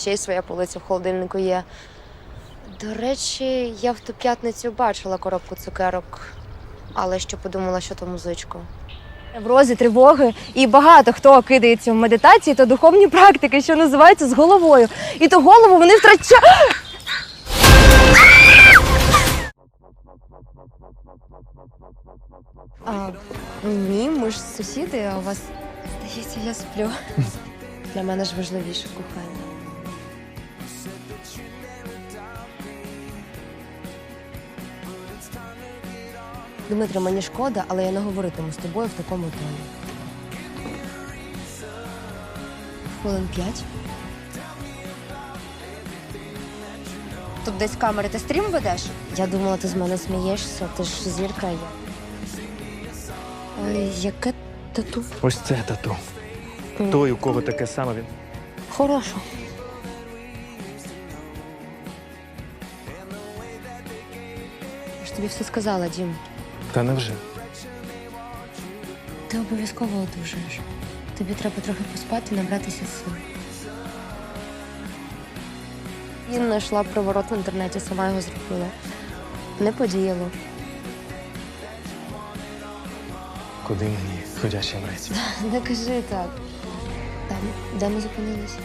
ще й своя полиця в холодильнику є. До речі, я в ту п'ятницю бачила коробку цукерок, але ще подумала, що то музичко. Неврози, тривоги, і багато хто кидається в медитації та духовні практики, що називаються з головою. І ту голову вони втрачають. А, ні, ми ж сусіди, а у вас здається, я сплю. Для мене ж важливіше кохання. Дмитро, мені шкода, але я не говоритиму з тобою в такому тоні. Хвилин п'ять. Тут десь камери ти стрім ведеш? Я думала, ти з мене смієшся, ти ж зірка є. Ой, яке тату? Ось це тату. Той, у кого таке саме він. Хорошо. Я ж тобі все сказала, Дім. Та невже? Ти обов'язково одужаєш. Тобі треба трохи поспати, набратися сил. Я знайшла приворот в інтернеті, сама його зробила. Не подіяло. Куди мені ходячий мрець? Не кажи так. Там, де ми зупинилися?